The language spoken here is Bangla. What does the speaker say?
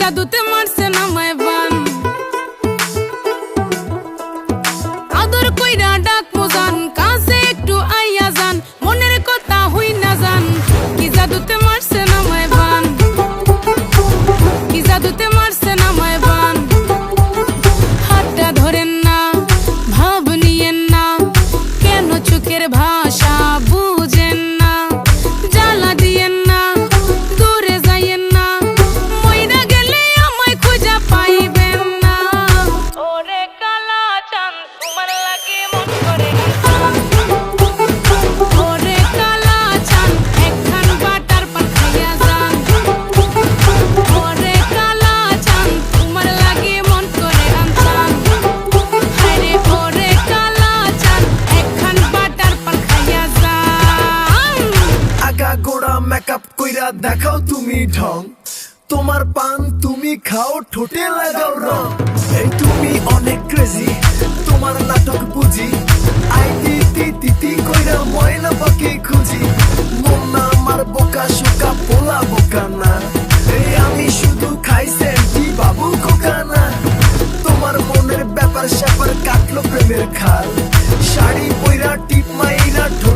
Dar du-te mari să n-am mai van আদর কইরা ডাক মোজান কাছে একটু আইয়া যান, মনের কথা হই না যান কি জাদুতে মারছে না মায় বান? কি জাদুতে মারছে না মায় বান? হাতটা ধরেন না, ভাব নিয়েন না, কেন চোখের ভাষা বুঝ মেকআপ কইরা দেখাও তুমি ঢং। তোমার পান তুমি খাও, ঠোঁটে লাগাও রং। এই তুমি অনেক ক্রেজি তোমার নাটক বুঝি আই কইরা ময়না খুঁজি। মন না আমার বোকা শোকা পোলা বোকা না। এই আমি শুধু খাইছে বাবু খোকা না। তোমার মনের ব্যাপার স্যাপার কাটলো প্রেমের খাল। শাড়ি পইরা টিপ মাইরা ঠোঁট